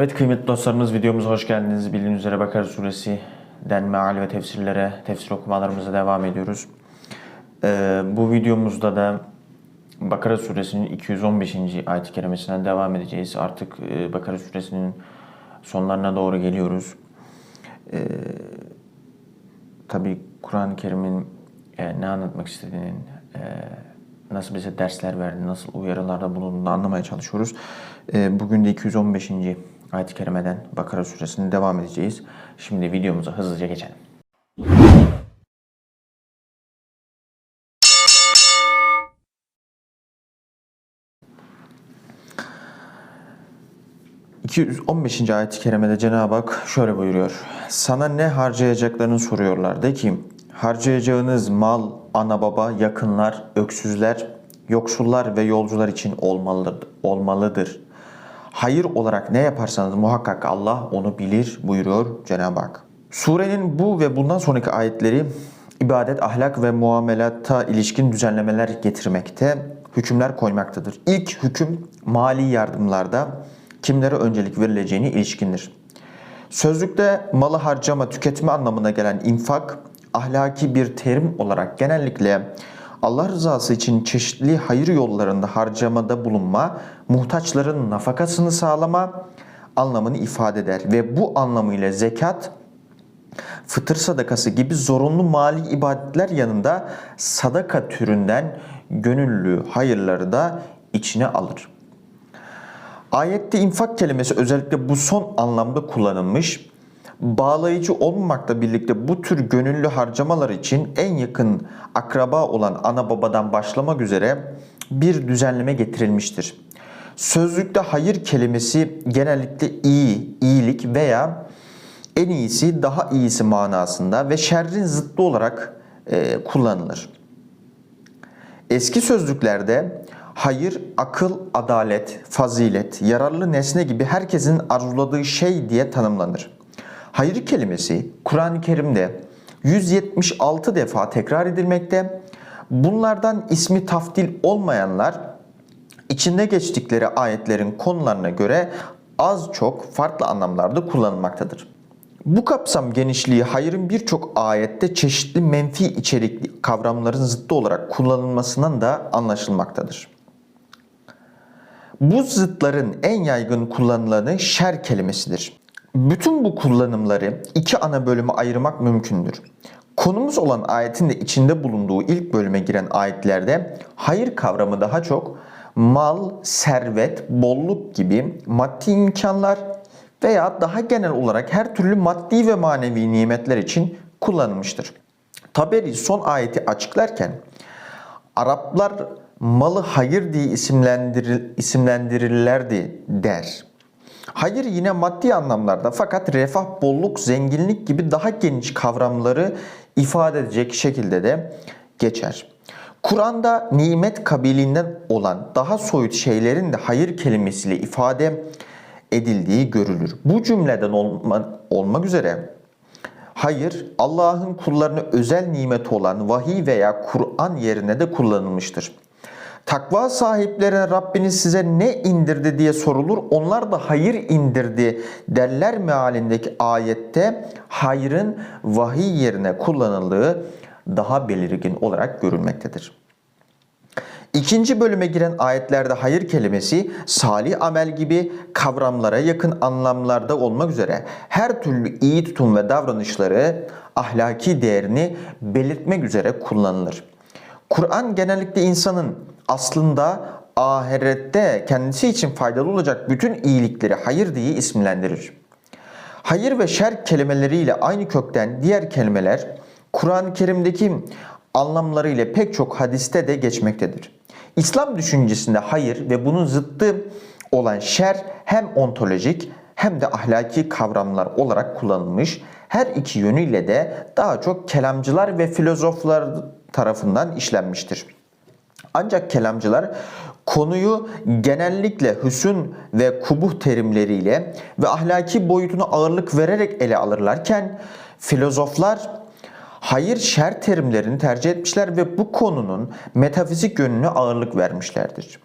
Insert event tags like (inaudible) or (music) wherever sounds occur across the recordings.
Evet kıymetli dostlarımız videomuza hoş geldiniz. Bildiğiniz üzere Bakara Suresi'den meal ve tefsirlere, tefsir okumalarımıza devam ediyoruz. Ee, bu videomuzda da Bakara Suresinin 215. ayet-i kerimesinden devam edeceğiz. Artık e, Bakara Suresinin sonlarına doğru geliyoruz. Ee, tabii Kur'an-ı Kerim'in e, ne anlatmak istediğinin, e, nasıl bize dersler verdi, nasıl uyarılarda bulunduğunu anlamaya çalışıyoruz. E, bugün de 215. ayet-i kerimeden Bakara suresine devam edeceğiz. Şimdi videomuza hızlıca geçelim. ...215. ayet-i kerimede Cenab-ı Hak şöyle buyuruyor. Sana ne harcayacaklarını soruyorlar. De ki harcayacağınız mal, ana baba, yakınlar, öksüzler, yoksullar ve yolcular için olmalıdır. olmalıdır. Hayır olarak ne yaparsanız muhakkak Allah onu bilir buyuruyor Cenab-ı Hak. Surenin bu ve bundan sonraki ayetleri ibadet, ahlak ve muamelata ilişkin düzenlemeler getirmekte, hükümler koymaktadır. İlk hüküm mali yardımlarda kimlere öncelik verileceğini ilişkindir. Sözlükte malı harcama, tüketme anlamına gelen infak, ahlaki bir terim olarak genellikle Allah rızası için çeşitli hayır yollarında harcamada bulunma, muhtaçların nafakasını sağlama anlamını ifade eder. Ve bu anlamıyla zekat, fıtır sadakası gibi zorunlu mali ibadetler yanında sadaka türünden gönüllü hayırları da içine alır. Ayette infak kelimesi özellikle bu son anlamda kullanılmış. Bağlayıcı olmamakla birlikte bu tür gönüllü harcamalar için en yakın akraba olan ana babadan başlamak üzere bir düzenleme getirilmiştir. Sözlükte hayır kelimesi genellikle iyi, iyilik veya en iyisi, daha iyisi manasında ve şerrin zıttı olarak e, kullanılır. Eski sözlüklerde hayır, akıl, adalet, fazilet, yararlı nesne gibi herkesin arzuladığı şey diye tanımlanır. Hayır kelimesi Kur'an-ı Kerim'de 176 defa tekrar edilmekte. Bunlardan ismi taftil olmayanlar içinde geçtikleri ayetlerin konularına göre az çok farklı anlamlarda kullanılmaktadır. Bu kapsam genişliği hayırın birçok ayette çeşitli menfi içerikli kavramların zıttı olarak kullanılmasından da anlaşılmaktadır. Bu zıtların en yaygın kullanılanı şer kelimesidir. Bütün bu kullanımları iki ana bölüme ayırmak mümkündür. Konumuz olan ayetin de içinde bulunduğu ilk bölüme giren ayetlerde hayır kavramı daha çok mal, servet, bolluk gibi maddi imkanlar veya daha genel olarak her türlü maddi ve manevi nimetler için kullanılmıştır. Taberi son ayeti açıklarken Araplar malı hayır diye isimlendiril, isimlendirirlerdi der. Hayır yine maddi anlamlarda fakat refah, bolluk, zenginlik gibi daha geniş kavramları ifade edecek şekilde de geçer. Kur'an'da nimet kabiliğinden olan daha soyut şeylerin de hayır kelimesiyle ifade edildiği görülür. Bu cümleden olma, olmak üzere hayır Allah'ın kullarına özel nimeti olan vahiy veya Kur'an yerine de kullanılmıştır. Takva sahiplerine Rabbiniz size ne indirdi diye sorulur. Onlar da hayır indirdi derler mealindeki ayette hayrın vahiy yerine kullanıldığı daha belirgin olarak görülmektedir. İkinci bölüme giren ayetlerde hayır kelimesi salih amel gibi kavramlara yakın anlamlarda olmak üzere her türlü iyi tutum ve davranışları ahlaki değerini belirtmek üzere kullanılır. Kur'an genellikle insanın aslında ahirette kendisi için faydalı olacak bütün iyilikleri hayır diye isimlendirir. Hayır ve şer kelimeleriyle aynı kökten diğer kelimeler Kur'an-ı Kerim'deki anlamlarıyla pek çok hadiste de geçmektedir. İslam düşüncesinde hayır ve bunun zıttı olan şer hem ontolojik hem de ahlaki kavramlar olarak kullanılmış. Her iki yönüyle de daha çok kelamcılar ve filozoflar tarafından işlenmiştir. Ancak kelamcılar konuyu genellikle hüsün ve kubuh terimleriyle ve ahlaki boyutuna ağırlık vererek ele alırlarken filozoflar hayır şer terimlerini tercih etmişler ve bu konunun metafizik yönüne ağırlık vermişlerdir.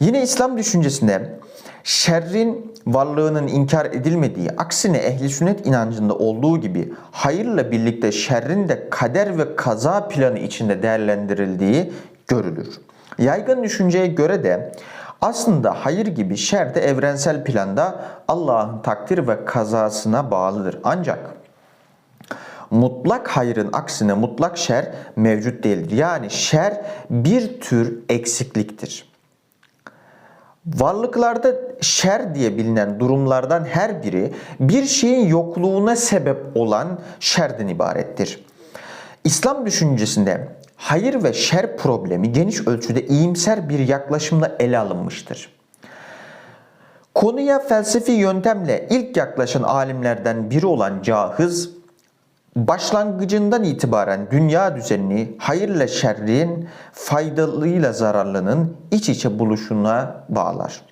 Yine İslam düşüncesinde şerrin varlığının inkar edilmediği, aksine ehli sünnet inancında olduğu gibi hayırla birlikte şerrin de kader ve kaza planı içinde değerlendirildiği görülür. Yaygın düşünceye göre de aslında hayır gibi şer de evrensel planda Allah'ın takdir ve kazasına bağlıdır. Ancak mutlak hayrın aksine mutlak şer mevcut değildir. Yani şer bir tür eksikliktir. Varlıklarda şer diye bilinen durumlardan her biri bir şeyin yokluğuna sebep olan şerden ibarettir. İslam düşüncesinde hayır ve şer problemi geniş ölçüde iyimser bir yaklaşımla ele alınmıştır. Konuya felsefi yöntemle ilk yaklaşan alimlerden biri olan Cahiz, başlangıcından itibaren dünya düzenini hayırla şerrin, faydalıyla zararlının iç içe buluşuna bağlar.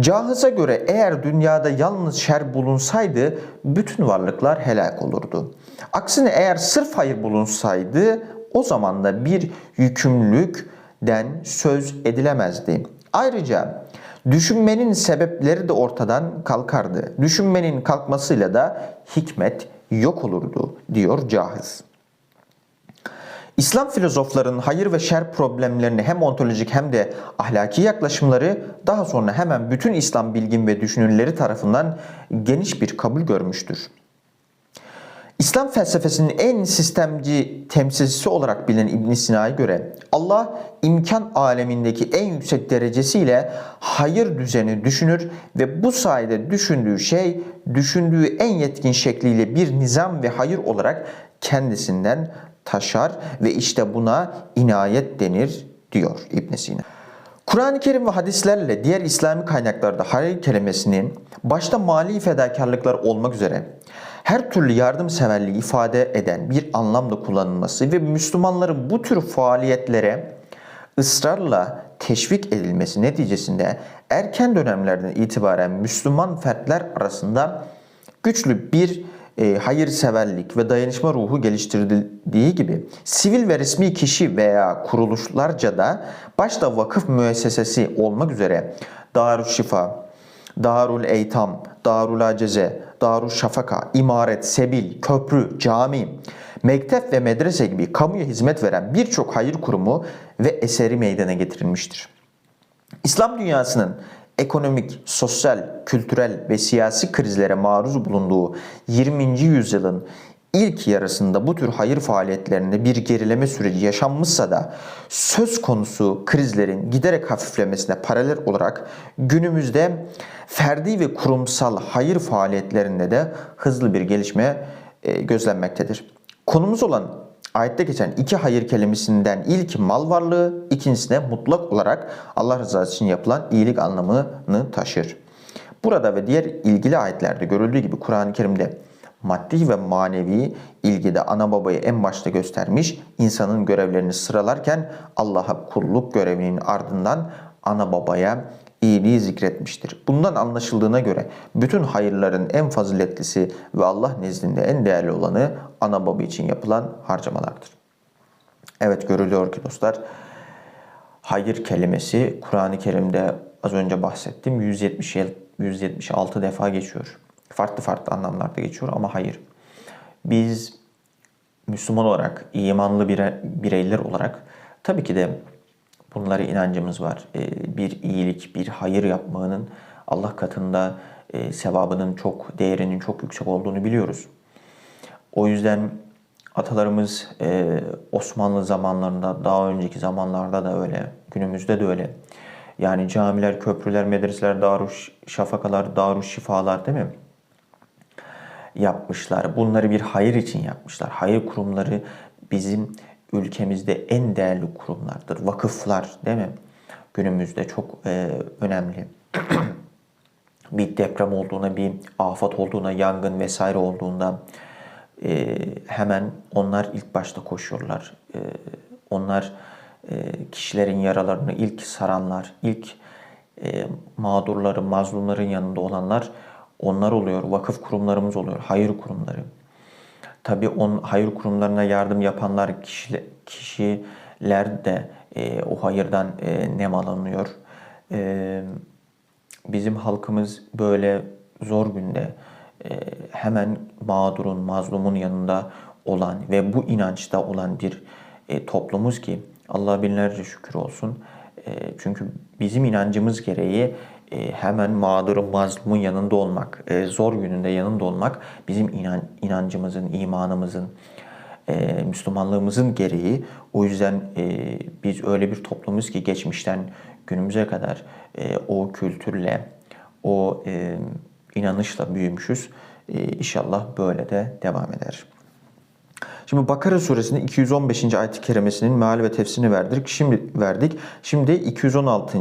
Cahız'a göre eğer dünyada yalnız şer bulunsaydı bütün varlıklar helak olurdu. Aksine eğer sırf hayır bulunsaydı o zaman da bir yükümlülükten söz edilemezdi. Ayrıca düşünmenin sebepleri de ortadan kalkardı. Düşünmenin kalkmasıyla da hikmet yok olurdu diyor Cahiz. İslam filozoflarının hayır ve şer problemlerini hem ontolojik hem de ahlaki yaklaşımları daha sonra hemen bütün İslam bilgin ve düşünürleri tarafından geniş bir kabul görmüştür. İslam felsefesinin en sistemci temsilcisi olarak bilinen İbn Sina'ya göre Allah imkan alemindeki en yüksek derecesiyle hayır düzeni düşünür ve bu sayede düşündüğü şey düşündüğü en yetkin şekliyle bir nizam ve hayır olarak kendisinden taşar ve işte buna inayet denir diyor İbn Sina. Kur'an-ı Kerim ve hadislerle diğer İslami kaynaklarda hayır kelimesinin başta mali fedakarlıklar olmak üzere her türlü yardımseverliği ifade eden bir anlamda kullanılması ve Müslümanların bu tür faaliyetlere ısrarla teşvik edilmesi neticesinde erken dönemlerden itibaren Müslüman fertler arasında güçlü bir e, hayırseverlik ve dayanışma ruhu geliştirildiği gibi sivil ve resmi kişi veya kuruluşlarca da başta vakıf müessesesi olmak üzere Darüşşifa, Darul Eytam, Darul Aceze, Darul Şafaka, imaret, sebil, köprü, cami, mektep ve medrese gibi kamuya hizmet veren birçok hayır kurumu ve eseri meydana getirilmiştir. İslam dünyasının ekonomik, sosyal, kültürel ve siyasi krizlere maruz bulunduğu 20. yüzyılın ilk yarısında bu tür hayır faaliyetlerinde bir gerileme süreci yaşanmışsa da söz konusu krizlerin giderek hafiflemesine paralel olarak günümüzde ferdi ve kurumsal hayır faaliyetlerinde de hızlı bir gelişme e, gözlenmektedir. Konumuz olan ayette geçen iki hayır kelimesinden ilk mal varlığı, ikincisine mutlak olarak Allah rızası için yapılan iyilik anlamını taşır. Burada ve diğer ilgili ayetlerde görüldüğü gibi Kur'an-ı Kerim'de maddi ve manevi ilgide ana babayı en başta göstermiş, insanın görevlerini sıralarken Allah'a kulluk görevinin ardından ana babaya iyiliği zikretmiştir. Bundan anlaşıldığına göre bütün hayırların en faziletlisi ve Allah nezdinde en değerli olanı ana baba için yapılan harcamalardır. Evet görülüyor ki dostlar hayır kelimesi Kur'an-ı Kerim'de az önce bahsettim 170 176 defa geçiyor. Farklı farklı anlamlarda geçiyor ama hayır. Biz Müslüman olarak, imanlı bireyler olarak tabii ki de bunlara inancımız var. Ee, bir iyilik, bir hayır yapmanın Allah katında e, sevabının çok, değerinin çok yüksek olduğunu biliyoruz. O yüzden atalarımız e, Osmanlı zamanlarında, daha önceki zamanlarda da öyle, günümüzde de öyle. Yani camiler, köprüler, medreseler, daruş şafakalar, daruş şifalar değil mi? Yapmışlar. Bunları bir hayır için yapmışlar. Hayır kurumları bizim ülkemizde en değerli kurumlardır. Vakıflar değil mi? Günümüzde çok e, önemli. (clears throat) bir deprem olduğuna, bir afet olduğuna, yangın vesaire olduğunda e, hemen onlar ilk başta koşuyorlar. E, onlar e, kişilerin yaralarını ilk saranlar, ilk e, mağdurların, mazlumların yanında olanlar onlar oluyor. Vakıf kurumlarımız oluyor, hayır kurumları. Tabii on hayır kurumlarına yardım yapanlar kişi, kişiler de e, o hayırdan e, nem alınıyor. Ee, bizim halkımız böyle zor günde e, hemen mağdurun, mazlumun yanında olan ve bu inançta olan bir e, toplumuz ki Allah binlerce şükür olsun. E, çünkü bizim inancımız gereği e, hemen mağdurun, mazlumun yanında olmak, e, zor gününde yanında olmak bizim inan, inancımızın, imanımızın, e, Müslümanlığımızın gereği. O yüzden e, biz öyle bir toplumuz ki geçmişten günümüze kadar e, o kültürle, o e, inanışla büyümüşüz. E, inşallah böyle de devam eder. Şimdi Bakara suresinin 215. ayet-i kerimesinin meal ve tefsirini verdik. Şimdi verdik. Şimdi 216.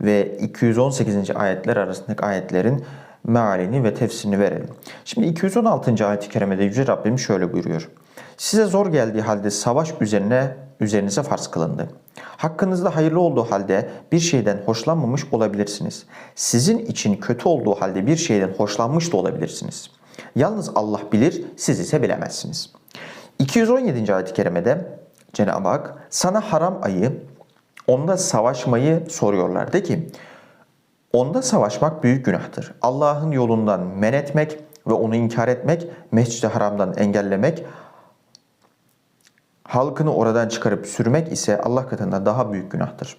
ve 218. ayetler arasındaki ayetlerin mealini ve tefsirini verelim. Şimdi 216. ayet-i kerimede Yüce Rabbim şöyle buyuruyor. Size zor geldiği halde savaş üzerine üzerinize farz kılındı. Hakkınızda hayırlı olduğu halde bir şeyden hoşlanmamış olabilirsiniz. Sizin için kötü olduğu halde bir şeyden hoşlanmış da olabilirsiniz. Yalnız Allah bilir, siz ise bilemezsiniz. 217. ayet-i kerimede Cenab-ı Hak sana haram ayı, onda savaşmayı soruyorlar. De ki, onda savaşmak büyük günahtır. Allah'ın yolundan men etmek ve onu inkar etmek, mescid-i haramdan engellemek, halkını oradan çıkarıp sürmek ise Allah katında daha büyük günahtır.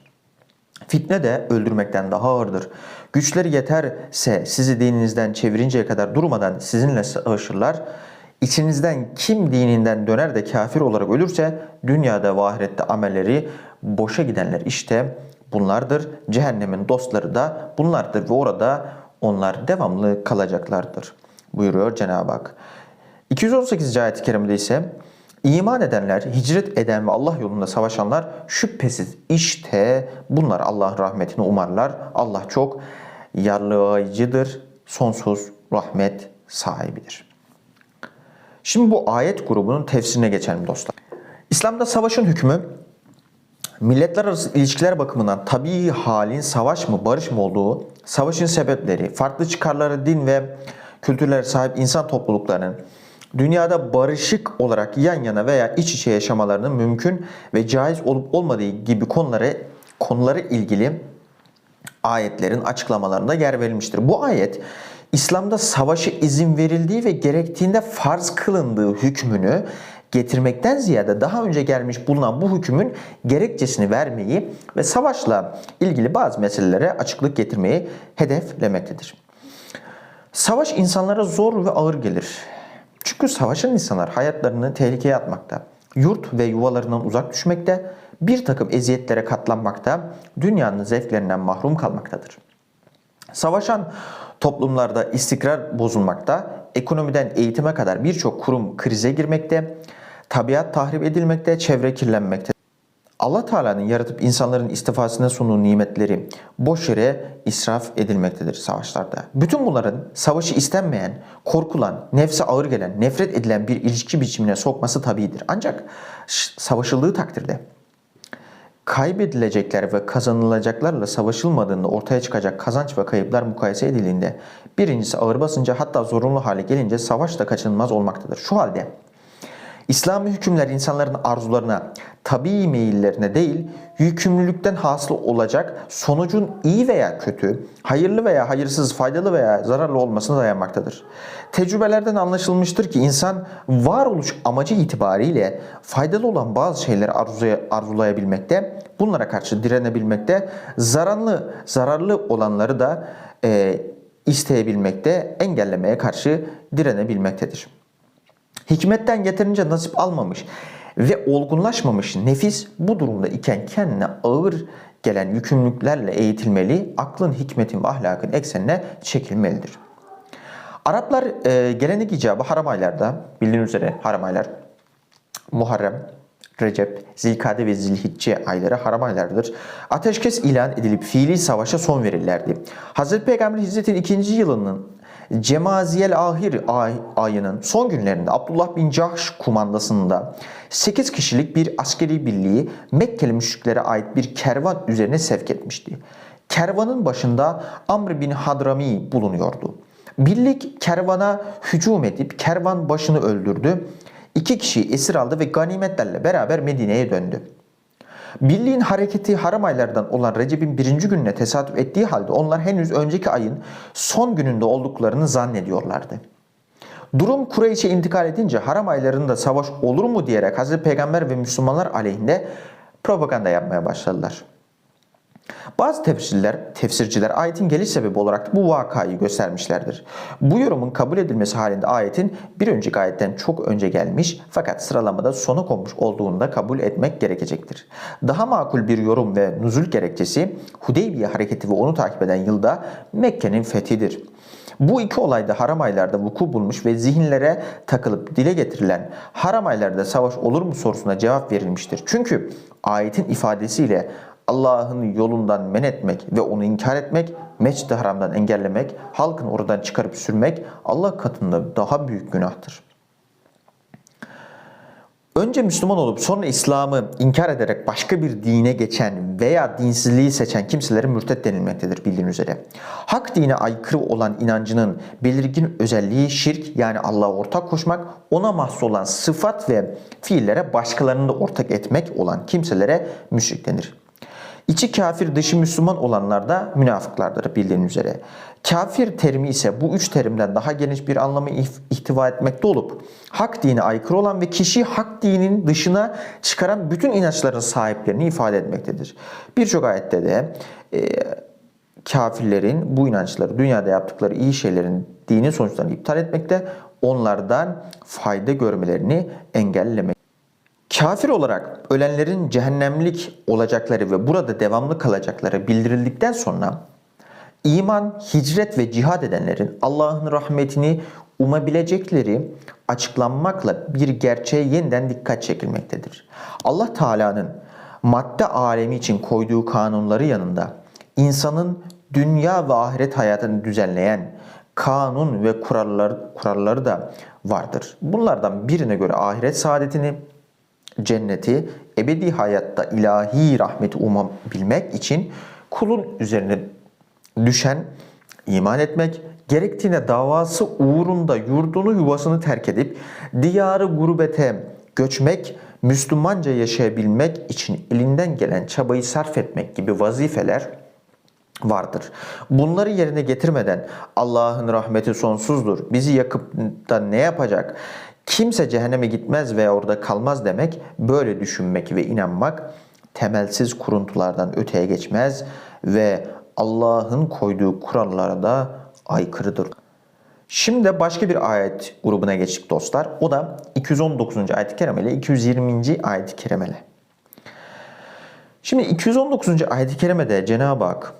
Fitne de öldürmekten daha ağırdır. Güçleri yeterse sizi dininizden çevirinceye kadar durmadan sizinle savaşırlar. İçinizden kim dininden döner de kafir olarak ölürse dünyada ve ahirette amelleri boşa gidenler işte bunlardır. Cehennemin dostları da bunlardır ve orada onlar devamlı kalacaklardır. Buyuruyor Cenab-ı Hak. 218. ayet-i kerimede ise İman edenler, hicret eden ve Allah yolunda savaşanlar şüphesiz işte bunlar Allah'ın rahmetini umarlar. Allah çok yarlayıcıdır, sonsuz rahmet sahibidir. Şimdi bu ayet grubunun tefsirine geçelim dostlar. İslam'da savaşın hükmü milletler arası ilişkiler bakımından tabii halin savaş mı barış mı olduğu, savaşın sebepleri, farklı çıkarları din ve kültürlere sahip insan topluluklarının dünyada barışık olarak yan yana veya iç içe yaşamalarının mümkün ve caiz olup olmadığı gibi konuları konuları ilgili ayetlerin açıklamalarında yer verilmiştir. Bu ayet İslam'da savaşı izin verildiği ve gerektiğinde farz kılındığı hükmünü getirmekten ziyade daha önce gelmiş bulunan bu hükmün gerekçesini vermeyi ve savaşla ilgili bazı meselelere açıklık getirmeyi hedeflemektedir. Savaş insanlara zor ve ağır gelir. Çünkü savaşan insanlar hayatlarını tehlikeye atmakta, yurt ve yuvalarından uzak düşmekte, bir takım eziyetlere katlanmakta, dünyanın zevklerinden mahrum kalmaktadır. Savaşan toplumlarda istikrar bozulmakta, ekonomiden eğitime kadar birçok kurum krize girmekte, tabiat tahrip edilmekte, çevre kirlenmekte. Allah Teala'nın yaratıp insanların istifasına sunduğu nimetleri boş yere israf edilmektedir savaşlarda. Bütün bunların savaşı istenmeyen, korkulan, nefse ağır gelen, nefret edilen bir ilişki biçimine sokması tabidir. Ancak savaşıldığı takdirde kaybedilecekler ve kazanılacaklarla savaşılmadığında ortaya çıkacak kazanç ve kayıplar mukayese edildiğinde birincisi ağır basınca hatta zorunlu hale gelince savaş da kaçınılmaz olmaktadır. Şu halde İslami hükümler insanların arzularına, tabii meyillerine değil, yükümlülükten hasıl olacak sonucun iyi veya kötü, hayırlı veya hayırsız, faydalı veya zararlı olmasına dayanmaktadır. Tecrübelerden anlaşılmıştır ki insan varoluş amacı itibariyle faydalı olan bazı şeyleri arzulayabilmekte, bunlara karşı direnebilmekte, zararlı zararlı olanları da e, isteyebilmekte, engellemeye karşı direnebilmektedir. Hikmetten yeterince nasip almamış ve olgunlaşmamış nefis bu durumda iken kendine ağır gelen yükümlülüklerle eğitilmeli, aklın, hikmetin ve ahlakın eksenine çekilmelidir. Araplar e, gelenek icabı haram aylarda, bildiğiniz üzere haram aylar, Muharrem, Recep, Zilkade ve Zilhicce ayları haram aylardır. Ateşkes ilan edilip fiili savaşa son verirlerdi. Hazreti Peygamber Hicret'in ikinci yılının Cemaziyel Ahir ay, ayının son günlerinde Abdullah bin Cahş kumandasında 8 kişilik bir askeri birliği Mekkeli müşriklere ait bir kervan üzerine sevk etmişti. Kervanın başında Amr bin Hadrami bulunuyordu. Birlik kervana hücum edip kervan başını öldürdü. İki kişi esir aldı ve ganimetlerle beraber Medine'ye döndü. Birliğin hareketi haram aylardan olan Recep'in birinci gününe tesadüf ettiği halde onlar henüz önceki ayın son gününde olduklarını zannediyorlardı. Durum Kureyş'e intikal edince haram aylarında savaş olur mu diyerek Hazreti Peygamber ve Müslümanlar aleyhinde propaganda yapmaya başladılar. Bazı tefsirciler, tefsirciler ayetin geliş sebebi olarak bu vakayı göstermişlerdir. Bu yorumun kabul edilmesi halinde ayetin bir önceki ayetten çok önce gelmiş fakat sıralamada sona konmuş olduğunu da kabul etmek gerekecektir. Daha makul bir yorum ve nuzul gerekçesi Hudeybiye hareketi ve onu takip eden yılda Mekke'nin fethidir. Bu iki olayda haram aylarda vuku bulmuş ve zihinlere takılıp dile getirilen haram aylarda savaş olur mu sorusuna cevap verilmiştir. Çünkü ayetin ifadesiyle Allah'ın yolundan men etmek ve onu inkar etmek, Mescid-i Haram'dan engellemek, halkın oradan çıkarıp sürmek Allah katında daha büyük günahtır. Önce Müslüman olup sonra İslam'ı inkar ederek başka bir dine geçen veya dinsizliği seçen kimselere mürtet denilmektedir bildiğin üzere. Hak dine aykırı olan inancının belirgin özelliği şirk yani Allah'a ortak koşmak, ona mahsus olan sıfat ve fiillere başkalarını da ortak etmek olan kimselere müşrik denir. İçi kafir dışı Müslüman olanlar da münafıklardır bildiğin üzere. Kafir terimi ise bu üç terimden daha geniş bir anlamı ihtiva etmekte olup hak dine aykırı olan ve kişi hak dinin dışına çıkaran bütün inançların sahiplerini ifade etmektedir. Birçok ayette de e, kafirlerin bu inançları dünyada yaptıkları iyi şeylerin dini sonuçlarını iptal etmekte, onlardan fayda görmelerini engellemek. Kafir olarak ölenlerin cehennemlik olacakları ve burada devamlı kalacakları bildirildikten sonra iman, hicret ve cihad edenlerin Allah'ın rahmetini umabilecekleri açıklanmakla bir gerçeğe yeniden dikkat çekilmektedir. Allah Teala'nın madde alemi için koyduğu kanunları yanında insanın dünya ve ahiret hayatını düzenleyen kanun ve kuralları, kuralları da vardır. Bunlardan birine göre ahiret saadetini, cenneti, ebedi hayatta ilahi rahmeti umabilmek için kulun üzerine düşen iman etmek, gerektiğine davası uğrunda yurdunu yuvasını terk edip diyarı gurbete göçmek, Müslümanca yaşayabilmek için elinden gelen çabayı sarf etmek gibi vazifeler vardır. Bunları yerine getirmeden Allah'ın rahmeti sonsuzdur. Bizi yakıp da ne yapacak? Kimse cehenneme gitmez veya orada kalmaz demek, böyle düşünmek ve inanmak temelsiz kuruntulardan öteye geçmez ve Allah'ın koyduğu kurallara da aykırıdır. Şimdi başka bir ayet grubuna geçtik dostlar. O da 219. ayet-i kerime ile 220. ayet-i kerimele. Şimdi 219. ayet-i kerimede Cenab-ı Hak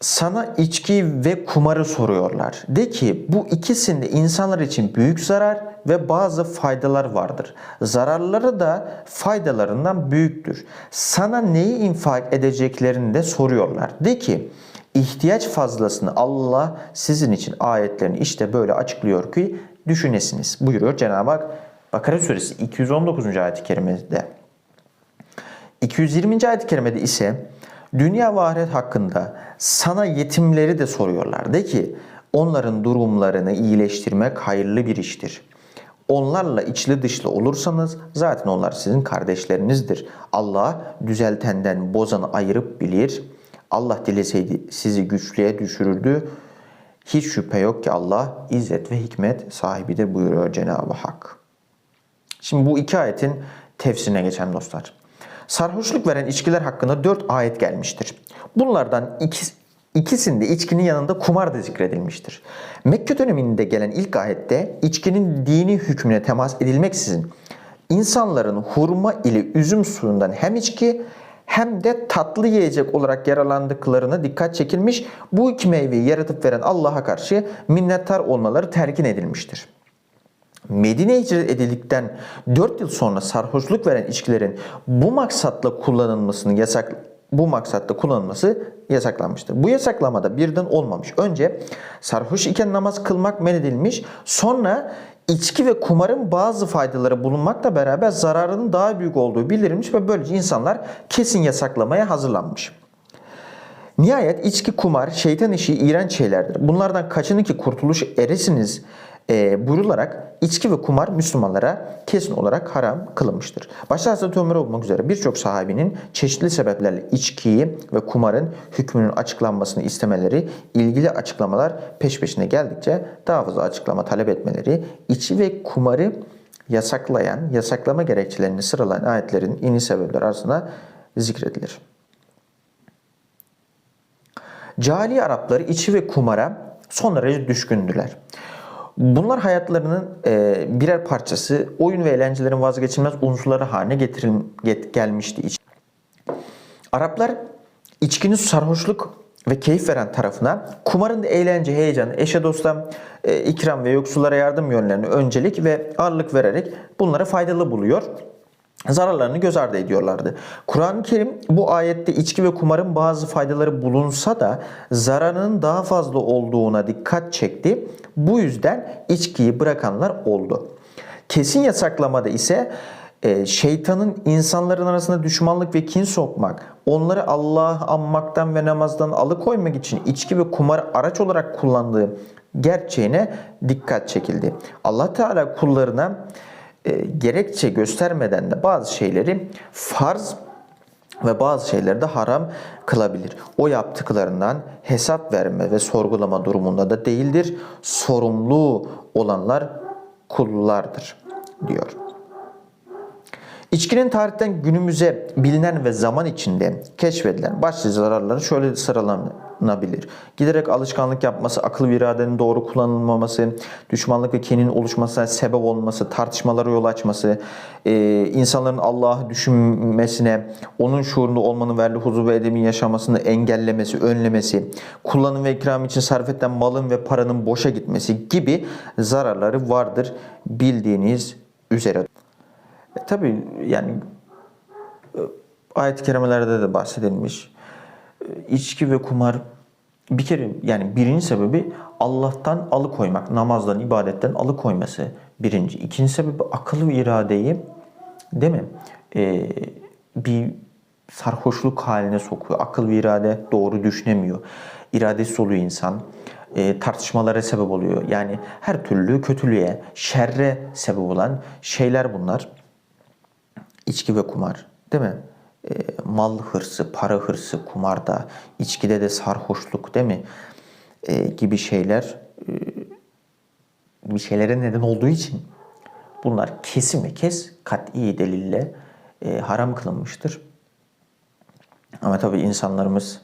sana içki ve kumarı soruyorlar. De ki bu ikisinde insanlar için büyük zarar ve bazı faydalar vardır. Zararları da faydalarından büyüktür. Sana neyi infak edeceklerini de soruyorlar. De ki ihtiyaç fazlasını Allah sizin için ayetlerini işte böyle açıklıyor ki düşünesiniz. Buyuruyor Cenab-ı Hak Bakara suresi 219. ayet-i kerimede. 220. ayet-i kerimede ise dünya ve ahiret hakkında sana yetimleri de soruyorlar. De ki onların durumlarını iyileştirmek hayırlı bir iştir. Onlarla içli dışlı olursanız zaten onlar sizin kardeşlerinizdir. Allah düzeltenden bozanı ayırıp bilir. Allah dileseydi sizi güçlüğe düşürürdü. Hiç şüphe yok ki Allah izzet ve hikmet sahibidir buyuruyor Cenab-ı Hak. Şimdi bu iki ayetin tefsirine geçen dostlar. Sarhoşluk veren içkiler hakkında dört ayet gelmiştir. Bunlardan ikisi, ikisinde içkinin yanında kumar da zikredilmiştir. Mekke döneminde gelen ilk ayette içkinin dini hükmüne temas edilmeksizin insanların hurma ile üzüm suyundan hem içki hem de tatlı yiyecek olarak yaralandıklarına dikkat çekilmiş. Bu iki meyveyi yaratıp veren Allah'a karşı minnettar olmaları terkin edilmiştir. Medine'ye hicret edildikten 4 yıl sonra sarhoşluk veren içkilerin bu maksatla kullanılmasını yasak bu maksatla kullanılması yasaklanmıştır. Bu yasaklamada birden olmamış. Önce sarhoş iken namaz kılmak men edilmiş. Sonra içki ve kumarın bazı faydaları bulunmakla beraber zararının daha büyük olduğu bildirilmiş ve böylece insanlar kesin yasaklamaya hazırlanmış. Nihayet içki, kumar, şeytan işi iğrenç şeylerdir. Bunlardan kaçının ki kurtuluş eresiniz e, buyrularak içki ve kumar Müslümanlara kesin olarak haram kılınmıştır. Başta Hazreti Ömer olmak üzere birçok sahabinin çeşitli sebeplerle içkiyi ve kumarın hükmünün açıklanmasını istemeleri, ilgili açıklamalar peş peşine geldikçe daha fazla açıklama talep etmeleri, içki ve kumarı yasaklayan, yasaklama gerekçelerini sıralayan ayetlerin iniş sebepleri arasında zikredilir. Cahiliye Arapları içi ve kumara son derece düşkündüler. Bunlar hayatlarının e, birer parçası, oyun ve eğlencelerin vazgeçilmez unsurları haline getirin, get, gelmişti. Araplar içkinin sarhoşluk ve keyif veren tarafına, kumarın da eğlence, heyecan, eşe dosta e, ikram ve yoksullara yardım yönlerini öncelik ve ağırlık vererek bunları faydalı buluyor zararlarını göz ardı ediyorlardı. Kur'an-ı Kerim bu ayette içki ve kumarın bazı faydaları bulunsa da zararının daha fazla olduğuna dikkat çekti. Bu yüzden içkiyi bırakanlar oldu. Kesin yasaklamada ise e, şeytanın insanların arasında düşmanlık ve kin sokmak, onları Allah'ı anmaktan ve namazdan alıkoymak için içki ve kumar araç olarak kullandığı gerçeğine dikkat çekildi. Allah Teala kullarına gerekçe göstermeden de bazı şeyleri farz ve bazı şeyleri de haram kılabilir. O yaptıklarından hesap verme ve sorgulama durumunda da değildir. Sorumlu olanlar kullardır diyor. İçkinin tarihten günümüze bilinen ve zaman içinde keşfedilen başlıca zararları şöyle sıralanabilir. Giderek alışkanlık yapması, akıl ve iradenin doğru kullanılmaması, düşmanlık ve kinin oluşmasına sebep olması, tartışmalara yol açması, e, insanların Allah'ı düşünmesine, onun şuurunda olmanın verdiği huzur ve edemin yaşamasını engellemesi, önlemesi, kullanım ve ikram için sarf edilen malın ve paranın boşa gitmesi gibi zararları vardır bildiğiniz üzere. E, tabii yani e, ayet-i kerimelerde de bahsedilmiş. E, içki ve kumar bir kere yani birinci sebebi Allah'tan alıkoymak, namazdan, ibadetten alıkoyması birinci. İkinci sebebi akıl ve iradeyi değil mi? E, bir sarhoşluk haline sokuyor. Akıl ve irade doğru düşünemiyor. İradesiz oluyor insan. E, tartışmalara sebep oluyor. Yani her türlü kötülüğe, şerre sebep olan şeyler bunlar içki ve kumar değil mi? E, mal hırsı, para hırsı kumarda, içkide de sarhoşluk değil mi? E, gibi şeyler e, bir şeylere neden olduğu için bunlar kesin ve kes kat'i delille e, haram kılınmıştır. Ama tabii insanlarımız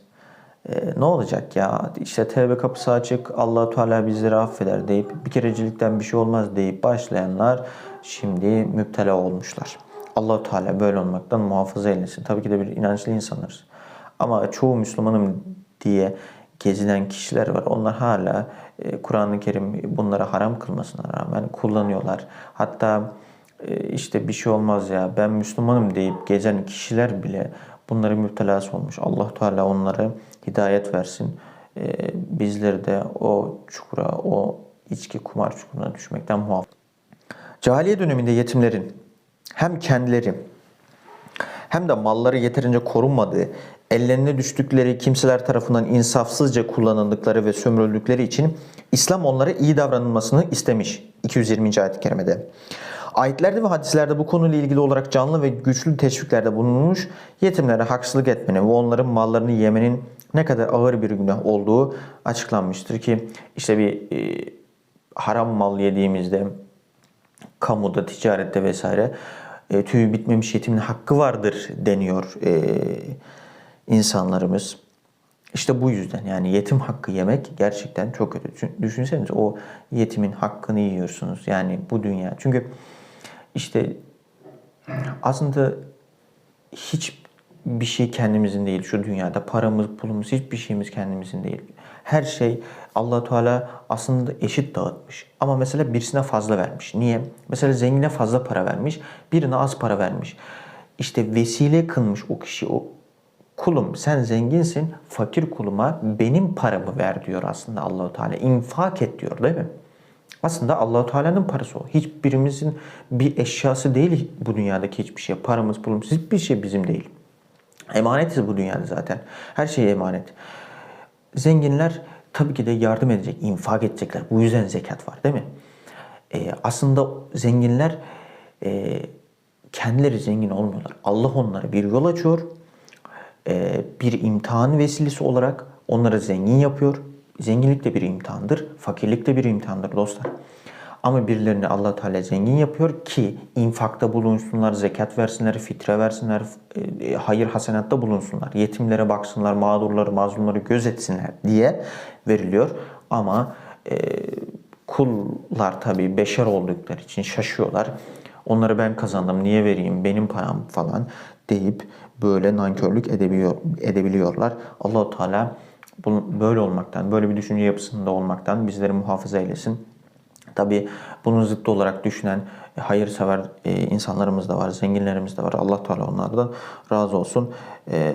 e, ne olacak ya işte tevbe kapısı açık allah Teala bizleri affeder deyip bir kerecilikten bir şey olmaz deyip başlayanlar şimdi müptela olmuşlar allah Teala böyle olmaktan muhafaza eylesin. Tabii ki de bir inançlı insanlarız. Ama çoğu Müslümanım diye gezinen kişiler var. Onlar hala e, Kur'an-ı Kerim bunlara haram kılmasına rağmen kullanıyorlar. Hatta e, işte bir şey olmaz ya ben Müslümanım deyip gezen kişiler bile bunları müptelası olmuş. allah Teala onları hidayet versin. E, bizleri de o çukura, o içki kumar çukuruna düşmekten muhafaza. Cahiliye döneminde yetimlerin hem kendileri hem de malları yeterince korunmadığı, ellerine düştükleri kimseler tarafından insafsızca kullanıldıkları ve sömürüldükleri için İslam onlara iyi davranılmasını istemiş. 220. ayet-i kerimede. Ayetlerde ve hadislerde bu konuyla ilgili olarak canlı ve güçlü teşviklerde bulunmuş, yetimlere haksızlık etmenin ve onların mallarını yemenin ne kadar ağır bir günah olduğu açıklanmıştır ki işte bir e, haram mal yediğimizde kamuda, ticarette vesaire e, tüyü bitmemiş yetimin hakkı vardır deniyor e, insanlarımız. İşte bu yüzden yani yetim hakkı yemek gerçekten çok kötü. Düşünseniz o yetimin hakkını yiyorsunuz yani bu dünya. Çünkü işte aslında hiç bir şey kendimizin değil şu dünyada. Paramız, pulumuz hiçbir şeyimiz kendimizin değil. Her şey allah Teala aslında eşit dağıtmış. Ama mesela birisine fazla vermiş. Niye? Mesela zengine fazla para vermiş, birine az para vermiş. İşte vesile kılmış o kişi o kulum sen zenginsin fakir kuluma benim paramı ver diyor aslında Allahu Teala. infak et diyor değil mi? Aslında Allahu Teala'nın parası o. Hiçbirimizin bir eşyası değil bu dünyadaki hiçbir şey. Paramız, pulumuz hiçbir şey bizim değil. Emanetiz bu dünyada zaten. Her şey emanet. Zenginler tabii ki de yardım edecek, infak edecekler. Bu yüzden zekat var değil mi? e, aslında zenginler e, kendileri zengin olmuyorlar. Allah onlara bir yol açıyor. E, bir imtihan vesilesi olarak onları zengin yapıyor. Zenginlik de bir imtihandır. Fakirlik de bir imtihandır dostlar. Ama birilerini allah Teala zengin yapıyor ki infakta bulunsunlar, zekat versinler, fitre versinler, e, hayır hasenatta bulunsunlar. Yetimlere baksınlar, mağdurları, mazlumları gözetsinler diye veriliyor. Ama e, kullar tabii beşer oldukları için şaşıyorlar. Onları ben kazandım niye vereyim benim payam falan deyip böyle nankörlük edebiliyor, edebiliyorlar. Allahu Teala böyle olmaktan, böyle bir düşünce yapısında olmaktan bizleri muhafaza eylesin. Tabi bunun zıttı olarak düşünen e, hayırsever e, insanlarımız da var, zenginlerimiz de var. Allah Teala onlardan razı olsun. E,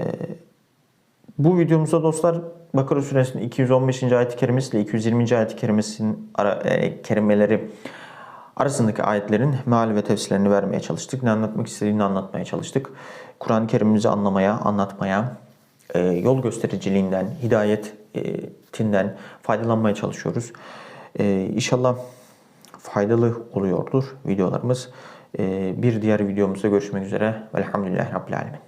bu videomuzda dostlar Bakara suresinin 215. ayet-i kerimesi ile 220. ayet-i kerimesinin ara, e, kerimeleri arasındaki ayetlerin meal ve tefsirlerini vermeye çalıştık. Ne anlatmak istediğini anlatmaya çalıştık. Kur'an-ı Kerim'imizi anlamaya, anlatmaya, e, yol göstericiliğinden, hidayetinden faydalanmaya çalışıyoruz. E, inşallah faydalı oluyordur videolarımız. E, bir diğer videomuzda görüşmek üzere. Velhamdülillahi Rabbil Alemin.